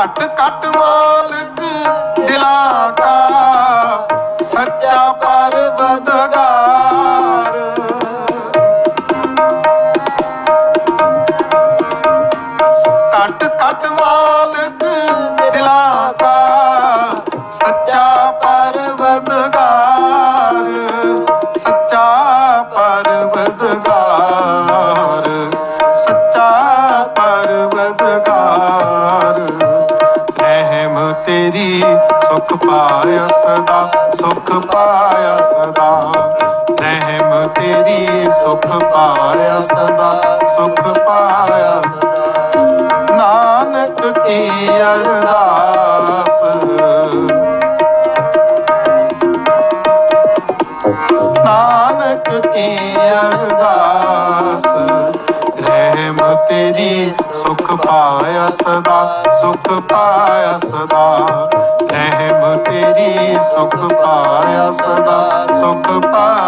ਘਟ ਘਟ ਮਾਲਕ ਦਿਲਾਂ ਕਾ ਸੱਚਾ ਪਰਵਦਗਾਰ ਘਟ ਘਟ ਮਾਲਕ ਦਿਲਾਂ ਕਾ ਸੱਚਾ ਪਰਵਦਗਾਰ ਤੇਰੀ ਸੁਖ ਪਾਇਆ ਸਦਾ, ਸੁਖ ਪਾਇਆ ਸਦਾ। ਰਹਿਮ ਤੇਰੀ ਸੁਖ ਪਾਇਆ ਸਦਾ, ਸੁਖ ਪਾਇਆ ਨਾਨਕ ਕੀ ਅਰਦਾਸ? ਨਾਨਕ ਕੀ ਅਰਦਾਸ? ਰਹਿਮ ਤੇਰੀ ਸੁਖ ਪਾਇਆ ਸਦਾ, ਸੁਖ ਪਾਇਆ ਸਦਾ। ਤੇਰੀ ਸੁਖ ਪਾਇਆ ਸਦਾ ਸੁਖ ਪਾਇਆ